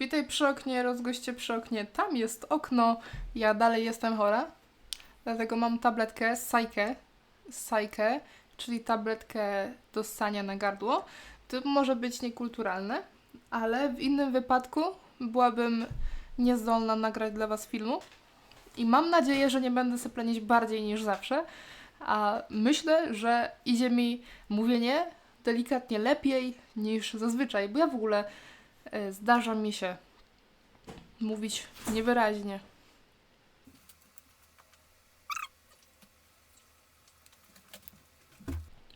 Witaj przy oknie, rozgoście przy oknie. Tam jest okno. Ja dalej jestem chora. Dlatego mam tabletkę Sajkę. Sajkę, czyli tabletkę do ssania na gardło. To może być niekulturalne, ale w innym wypadku byłabym niezdolna nagrać dla Was filmu. I mam nadzieję, że nie będę syplenić bardziej niż zawsze. A myślę, że idzie mi mówienie delikatnie lepiej niż zazwyczaj, bo ja w ogóle zdarza mi się mówić niewyraźnie.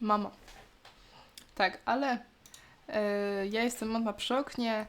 Mama. Tak, ale e, ja jestem mama przy oknie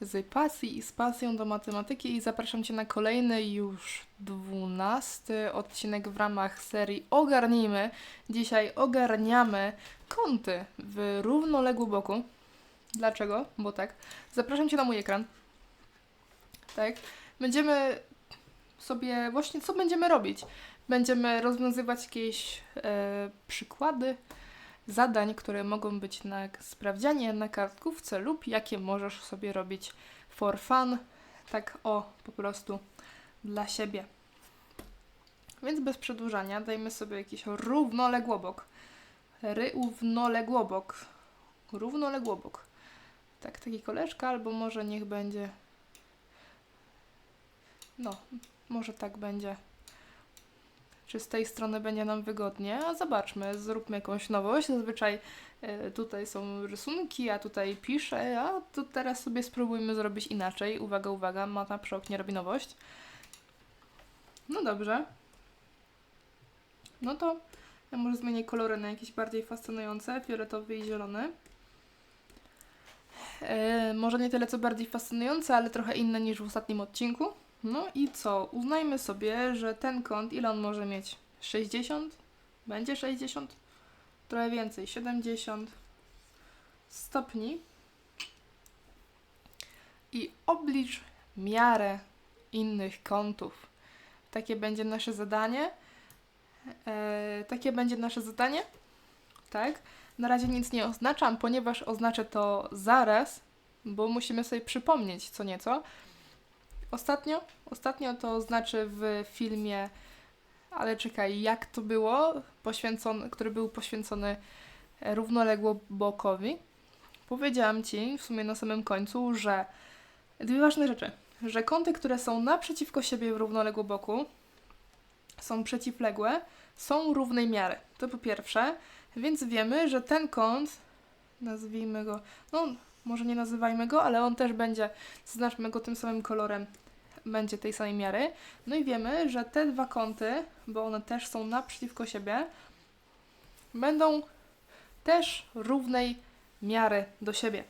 z pasji i z pasją do matematyki i zapraszam Cię na kolejny już dwunasty odcinek w ramach serii Ogarnijmy. Dzisiaj ogarniamy kąty w równoległym boku. Dlaczego? Bo tak. Zapraszam Cię na mój ekran. Tak. Będziemy sobie właśnie, co będziemy robić? Będziemy rozwiązywać jakieś e, przykłady zadań, które mogą być na sprawdzianie na kartkówce lub jakie możesz sobie robić for fun, tak o, po prostu dla siebie. Więc bez przedłużania dajmy sobie jakiś równoległobok. Równoległobok. Równoległobok. Tak, taki koleżka, albo może niech będzie. No, może tak będzie. Czy z tej strony będzie nam wygodnie? A zobaczmy, zróbmy jakąś nowość. Zazwyczaj e, tutaj są rysunki, a tutaj piszę, a tu teraz sobie spróbujmy zrobić inaczej. Uwaga, uwaga, mata przy oknie robi nowość. No dobrze. No to ja może zmienię kolory na jakieś bardziej fascynujące, fioletowy i zielony. E, może nie tyle co bardziej fascynujące, ale trochę inne niż w ostatnim odcinku. No i co? Uznajmy sobie, że ten kąt, ile on może mieć? 60? Będzie 60? Trochę więcej, 70 stopni. I oblicz miarę innych kątów. Takie będzie nasze zadanie. E, takie będzie nasze zadanie. Tak. Na razie nic nie oznaczam, ponieważ oznaczę to zaraz, bo musimy sobie przypomnieć co nieco. Ostatnio, ostatnio to znaczy w filmie, ale czekaj, jak to było, poświęcony, który był poświęcony równoległobokowi. Powiedziałam Ci w sumie na samym końcu, że dwie ważne rzeczy, że kąty, które są naprzeciwko siebie w równoległoboku, są przeciwległe, są równej miary. To po pierwsze, więc wiemy, że ten kąt, nazwijmy go, no może nie nazywajmy go, ale on też będzie, zaznaczmy go tym samym kolorem, będzie tej samej miary. No i wiemy, że te dwa kąty, bo one też są naprzeciwko siebie, będą też równej miary do siebie.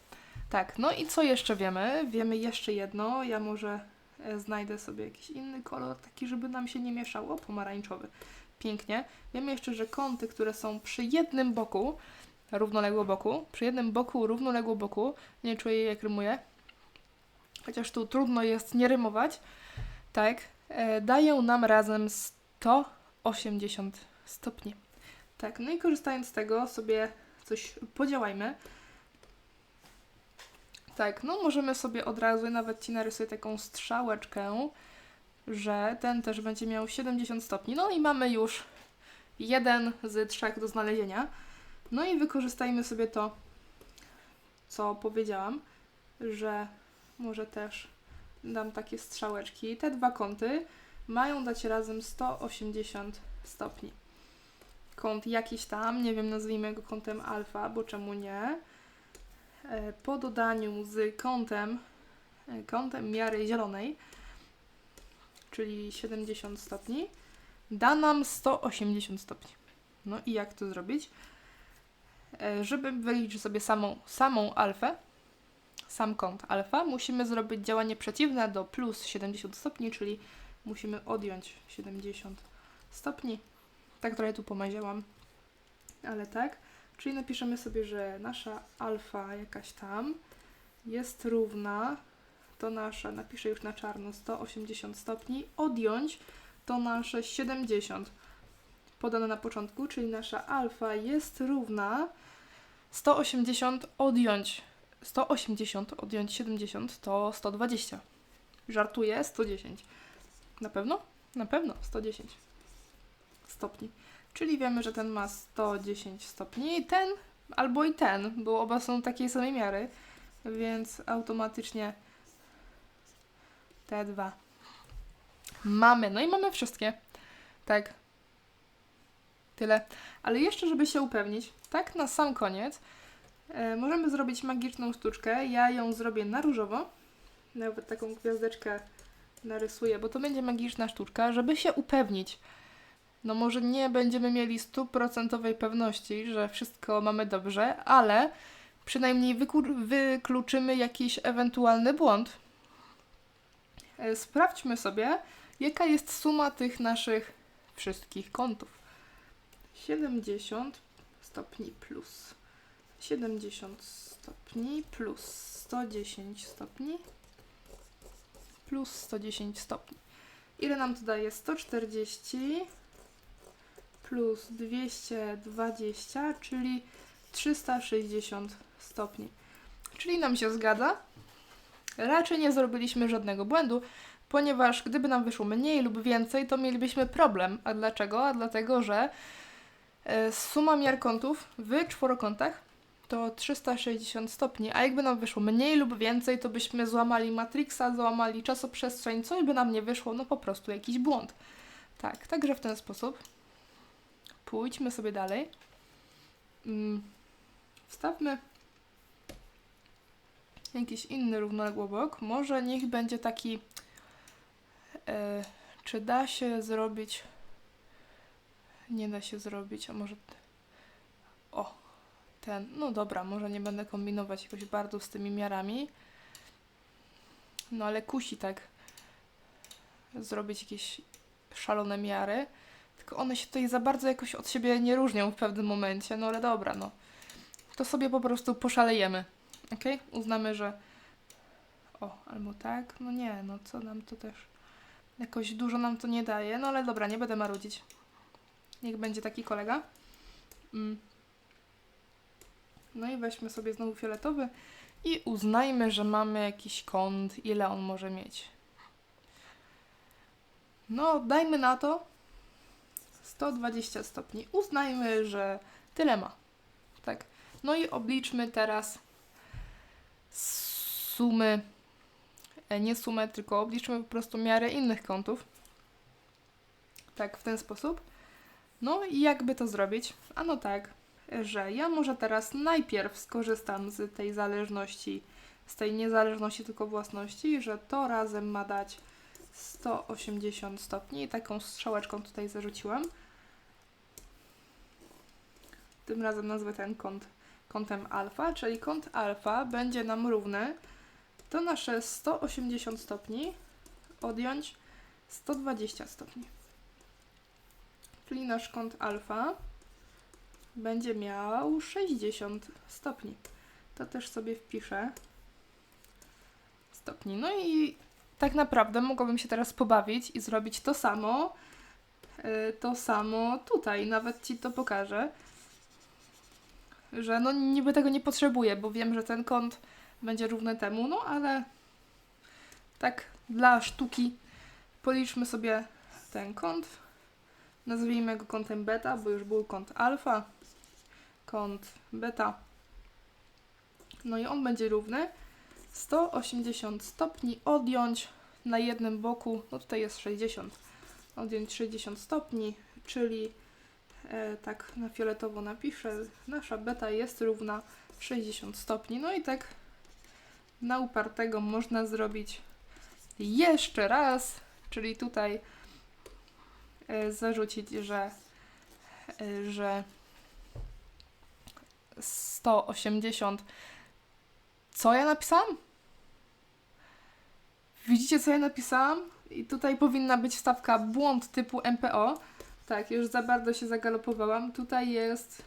Tak, no i co jeszcze wiemy? Wiemy jeszcze jedno, ja może e, znajdę sobie jakiś inny kolor, taki, żeby nam się nie mieszało, pomarańczowy. Pięknie. Wiemy jeszcze, że kąty, które są przy jednym boku, równoległo boku, przy jednym boku, równoległo boku, nie czuję jak rymuję, chociaż tu trudno jest nie rymować, tak, e, dają nam razem 180 stopni. Tak, no i korzystając z tego sobie coś podziałajmy. Tak, no możemy sobie od razu, nawet Ci narysuję taką strzałeczkę, że ten też będzie miał 70 stopni. No i mamy już jeden z trzech do znalezienia. No i wykorzystajmy sobie to, co powiedziałam, że może też dam takie strzałeczki. Te dwa kąty mają dać razem 180 stopni. Kąt jakiś tam, nie wiem, nazwijmy go kątem alfa, bo czemu nie? E, Po dodaniu z kątem, e, kątem miary zielonej, czyli 70 stopni, da nam 180 stopni. No i jak to zrobić? E, Żeby wyliczyć sobie samą, samą alfę, sam kąt alfa, musimy zrobić działanie przeciwne do plus 70 stopni, czyli musimy odjąć 70 stopni. Tak trochę tu pomaziałam, ale tak. Czyli napiszemy sobie, że nasza alfa jakaś tam jest równa, to nasza, napiszę już na czarno, 180 stopni, odjąć to nasze 70 podane na początku, czyli nasza alfa jest równa 180 odjąć 180 odjąć 70 to 120. Żartuję, 110. Na pewno? Na pewno, 110 stopni. Czyli wiemy, że ten ma 110 stopni i ten albo i ten, bo oba są takiej samej miary, więc automatycznie te dwa mamy. No i mamy wszystkie. Tak. Tyle. Ale jeszcze, żeby się upewnić, tak na sam koniec, e, możemy zrobić magiczną sztuczkę. Ja ją zrobię na różowo. Nawet taką gwiazdeczkę narysuję, bo to będzie magiczna sztuczka, żeby się upewnić. No może nie będziemy mieli stuprocentowej pewności, że wszystko mamy dobrze, ale przynajmniej wykluczymy jakiś ewentualny błąd. E, Sprawdźmy sobie, jaka jest suma tych naszych wszystkich kątów. 70 stopni plus 70 stopni plus 110 stopni plus 110 stopni. Ile nam to daje? 140 plus 220, czyli 360 stopni. Czyli nam się zgadza. Raczej nie zrobiliśmy żadnego błędu, ponieważ gdyby nam wyszło mniej lub więcej, to mielibyśmy problem. A dlaczego? A dlatego, że e, suma miar kątów w czworokątach to 360 stopni, a jakby nam wyszło mniej lub więcej, to byśmy złamali Matrixa, złamali czasoprzestrzeń, co by nam nie wyszło, no po prostu jakiś błąd. Tak, także w ten sposób. Pójdźmy sobie dalej. Mm, Wstawmy jakiś inny równoległobok. Może niech będzie taki. E, czy da się zrobić? Nie da się zrobić, a może. O, ten. No dobra, może nie będę kombinować jakoś bardzo z tymi miarami. No ale kusi tak zrobić jakieś szalone miary. Tylko one się tutaj za bardzo jakoś od siebie nie różnią w pewnym momencie. No ale dobra, no. To sobie po prostu poszalejemy. Ok? Uznamy, że. O, albo tak. No nie, no co nam to też. Jakoś dużo nam to nie daje. No ale dobra, nie będę marudzić. Niech będzie taki kolega. Mm. No i weźmy sobie znowu fioletowy i uznajmy, że mamy jakiś kąt, ile on może mieć. No, dajmy na to 120 stopni. Uznajmy, że tyle ma. Tak. No i obliczmy teraz sumy, e, nie sumę, tylko obliczmy po prostu miarę innych kątów. Tak, w ten sposób. No i jakby to zrobić? Ano tak, że ja może teraz najpierw skorzystam z tej zależności, z tej niezależności tylko własności, że to razem ma dać 180 stopni. Taką strzałeczką tutaj zarzuciłam. Tym razem nazwę ten kąt kątem alfa, czyli kąt alfa będzie nam równy to nasze 180 stopni odjąć 120 stopni. Czyli nasz kąt alfa będzie miał 60 stopni. To też sobie wpiszę stopni. No i tak naprawdę mogłabym się teraz pobawić i zrobić to samo, y, to samo tutaj. Nawet Ci to pokażę że no niby tego nie potrzebuję, bo wiem, że ten kąt będzie równy temu, no ale tak dla sztuki policzmy sobie ten kąt. Nazwijmy go kątem beta, bo już był kąt alfa, kąt beta. No i on będzie równy 180 stopni odjąć na jednym boku, no tutaj jest 60, odjąć 60 stopni, czyli tak na fioletowo napiszę, nasza beta jest równa 60 stopni. No i tak na upartego można zrobić jeszcze raz, czyli tutaj e, zarzucić, że, e, że 180. Co ja napisałam? Widzicie, co ja napisałam? I tutaj powinna być wstawka błąd typu MPO. Tak, już za bardzo się zagalopowałam. Tutaj jest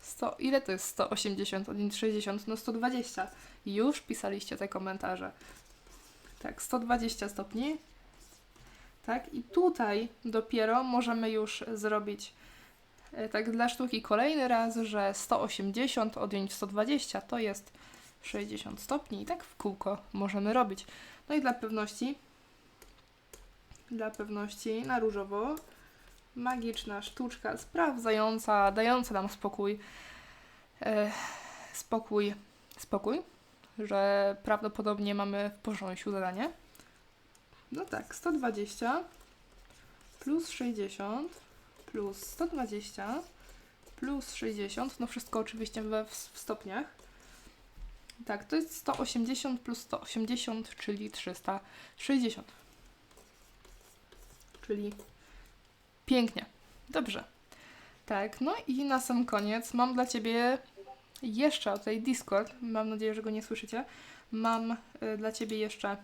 100. Ile to jest 180 odjąć 60? No 120. Już pisaliście te komentarze. Tak, 120 stopni. Tak, i tutaj dopiero możemy już zrobić e, tak dla sztuki kolejny raz, że 180 odjąć 120 to jest 60 stopni i tak w kółko możemy robić. No i dla pewności, dla pewności na różowo magiczna sztuczka sprawdzająca, dająca nam spokój, e, spokój, spokój, że prawdopodobnie mamy w porządku zadanie. No tak, 120 plus 60 plus 120 plus 60, no wszystko oczywiście we w, w stopniach. Tak, to jest 180 plus 180, czyli 360. Czyli pięknie. Dobrze. Tak, no i na sam koniec mam dla Ciebie jeszcze tutaj Discord. Mam nadzieję, że go nie słyszycie. Mam y, dla Ciebie jeszcze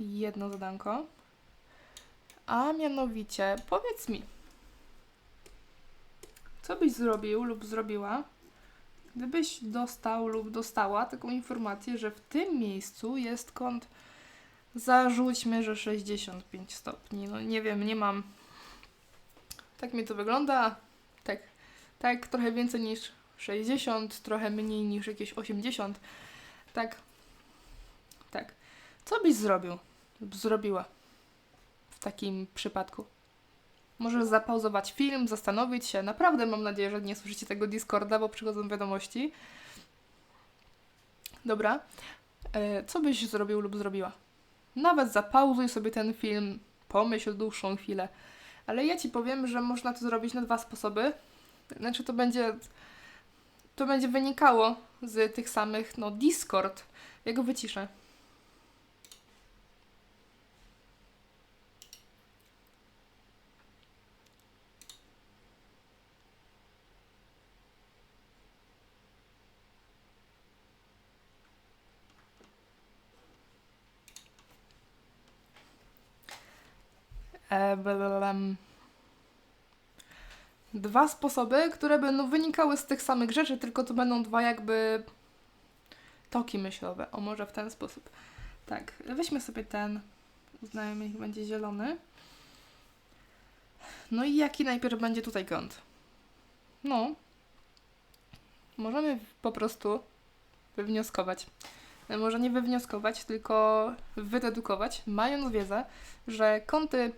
jedno zadanko. A mianowicie, powiedz mi, co byś zrobił lub zrobiła, gdybyś dostał lub dostała taką informację, że w tym miejscu jest kąt, zarzućmy, że 65 stopni. No nie wiem, nie mam. Tak mi to wygląda. Tak, tak trochę więcej niż 60, trochę mniej niż jakieś 80. Tak, tak. Co byś zrobił zrobiła w takim przypadku? Możesz zapauzować film, zastanowić się. Naprawdę mam nadzieję, że nie słyszycie tego Discorda, bo przychodzą wiadomości. Dobra. E, co byś zrobił lub zrobiła? Nawet zapauzuj sobie ten film, pomyśl dłuższą chwilę. Ale ja ci powiem, że można to zrobić na dwa sposoby. Znaczy to będzie to będzie wynikało z tych samych, no Discord. Ja go wyciszę. Dwa sposoby, które będą wynikały z tych samych rzeczy, tylko to będą dwa jakby toki myślowe. O, może w ten sposób. Tak, weźmy sobie ten. Uznajmy, niech będzie zielony. No i jaki najpierw będzie tutaj kąt? No, możemy po prostu wywnioskować. E, Może nie wywnioskować, tylko wydedukować, mając wiedzę, że kąty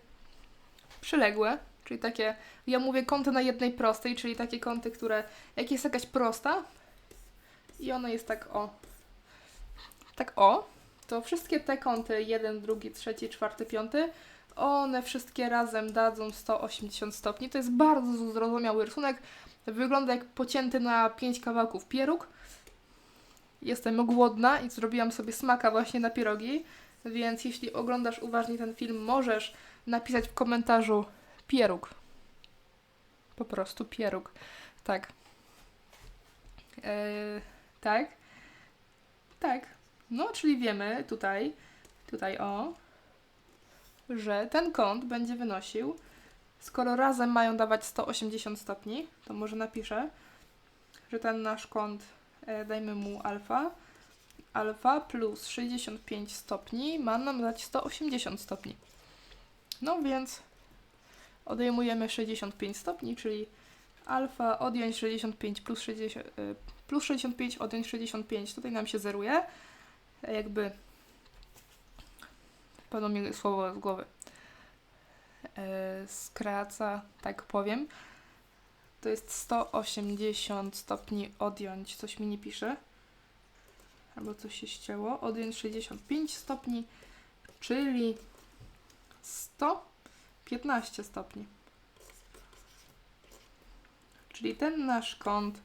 przyległe, czyli takie, ja mówię kąty na jednej prostej, czyli takie kąty, które, jak jest jakaś prosta i ona jest tak o, tak o, to wszystkie te kąty, jeden, drugi, trzeci, czwarty, piąty, one wszystkie razem dadzą 180 stopni. To jest bardzo zrozumiały rysunek. Wygląda jak pocięty na pięć kawałków pieróg. Jestem głodna i zrobiłam sobie smaka właśnie na pierogi, więc jeśli oglądasz uważnie ten film, możesz napisać w komentarzu pieróg. Po prostu pieróg. Tak. Eee, tak. Tak. No, czyli wiemy tutaj, tutaj o, że ten kąt będzie wynosił, skoro razem mają dawać 180 stopni, to może napiszę, że ten nasz kąt, e, dajmy mu alfa, alfa plus 65 stopni ma nam dać 180 stopni. No więc odejmujemy 65 stopni, czyli alfa odjąć 65 plus, 60, y, plus 65 odjąć 65, tutaj nam się zeruje. Jakby padło mi słowo z głowy. E, skraca, tak powiem. To jest 180 stopni odjąć, coś mi nie pisze. Albo coś się ścięło. Odjąć 65 stopni, czyli 115 stopni. Czyli ten nasz kąt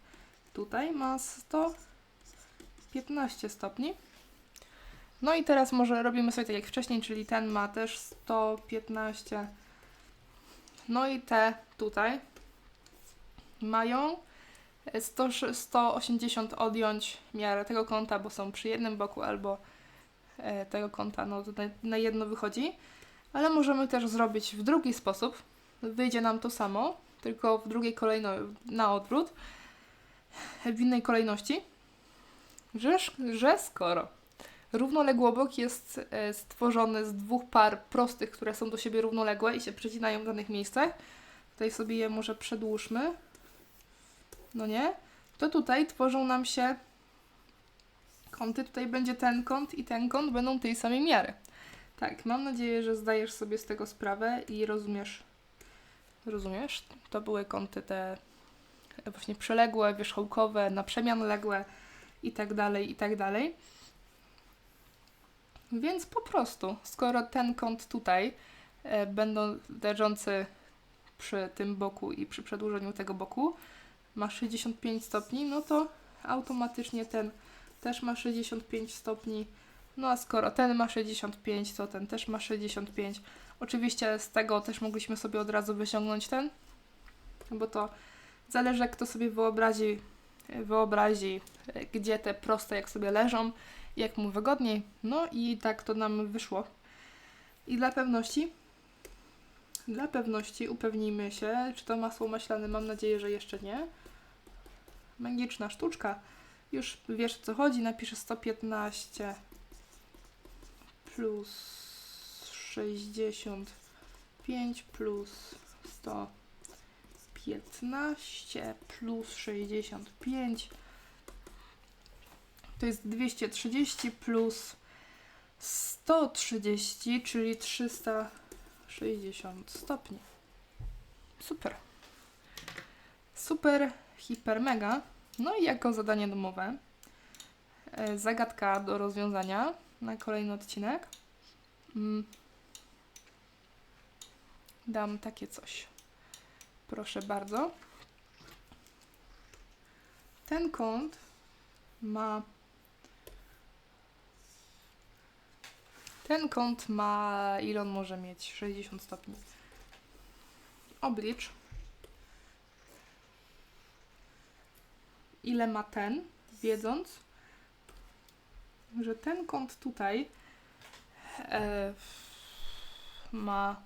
tutaj ma 115 stopni. No i teraz może robimy sobie tak jak wcześniej, czyli ten ma też 115. No i te tutaj mają 100, 180 odjąć miarę tego kąta, bo są przy jednym boku albo e, tego kąta, no to na, na jedno wychodzi. Ale możemy też zrobić w drugi sposób. Wyjdzie nam to samo, tylko w drugiej kolejności, na odwrót, w innej kolejności, że, że skoro równoległobok jest e, stworzony z dwóch par prostych, które są do siebie równoległe i się przecinają w danych miejscach, tutaj sobie je może przedłużmy, no nie, to tutaj tworzą nam się kąty. Tutaj będzie ten kąt i ten kąt będą tej samej miary. Tak, mam nadzieję, że zdajesz sobie z tego sprawę i rozumiesz. Rozumiesz? To były kąty te właśnie przeległe, wierzchołkowe, na przemian ległe i tak dalej, i tak dalej. Więc po prostu, skoro ten kąt tutaj, e, będą leżący przy tym boku i przy przedłużeniu tego boku, ma 65 stopni, no to automatycznie ten też ma 65 stopni. No a skoro ten ma 65, to ten też ma 65. Oczywiście z tego też mogliśmy sobie od razu wyciągnąć ten, bo to zależy kto sobie wyobrazi, wyobrazi gdzie te proste jak sobie leżą, jak mu wygodniej. No i tak to nam wyszło. I dla pewności, dla pewności upewnijmy się, czy to masło maślane, mam nadzieję, że jeszcze nie. Magiczna sztuczka. Już wiesz o co chodzi, napiszę 115 plus 65 plus 115 plus 65 to jest 230 plus 130, czyli 360 stopni. Super. Super, hiper, mega. No i jako zadanie domowe, e, zagadka do rozwiązania na kolejny odcinek. Mm. Dam takie coś. Proszę bardzo. Ten kąt ma. Ten kąt ma. Ile on może mieć? 60 stopni. Oblicz. ile ma ten, wiedząc, że ten kąt tutaj e, ma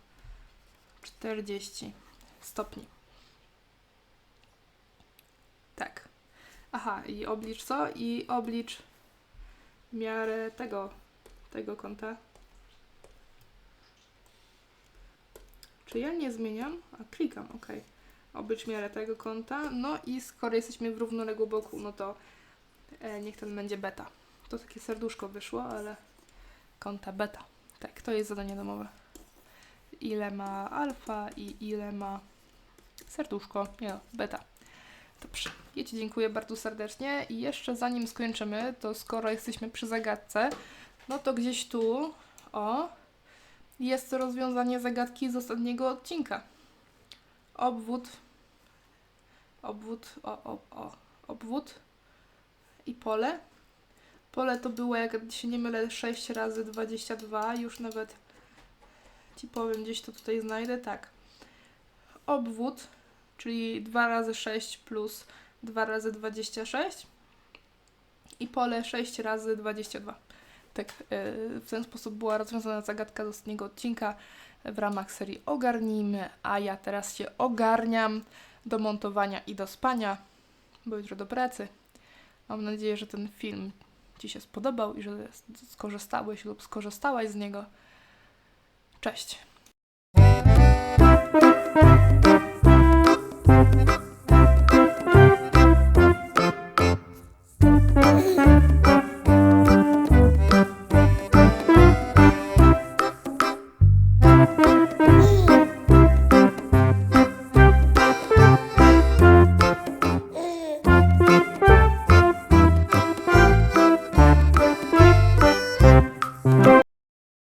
40 stopni. Tak. Aha, i oblicz co? I oblicz miarę tego, tego kąta. Czy ja nie zmieniam? A klikam, ok oblicz miarę tego kąta. No i skoro jesteśmy w równoległym boku, no to e, niech ten będzie beta. To takie serduszko wyszło, ale kąta beta. Tak, to jest zadanie domowe. Ile ma alfa i ile ma serduszko, nie no, beta. Dobrze, ja Ci dziękuję bardzo serdecznie i jeszcze zanim skończymy, to skoro jesteśmy przy zagadce, no to gdzieś tu, o, jest rozwiązanie zagadki z ostatniego odcinka obwód, obwód, o, o, o, obwód i pole. Pole to było, jak się nie mylę, 6 razy 22, już nawet Ci powiem, gdzieś to tutaj znajdę, tak. Obwód, czyli 2 razy 6 plus 2 razy 26 i pole 6 razy 22. Tak, yy, w ten sposób była rozwiązana zagadka z ostatniego odcinka w ramach serii Ogarnijmy, a ja teraz się ogarniam do montowania i do spania, bo jutro do pracy. Mam nadzieję, że ten film Ci się spodobał i że skorzystałeś lub skorzystałaś z niego. Cześć!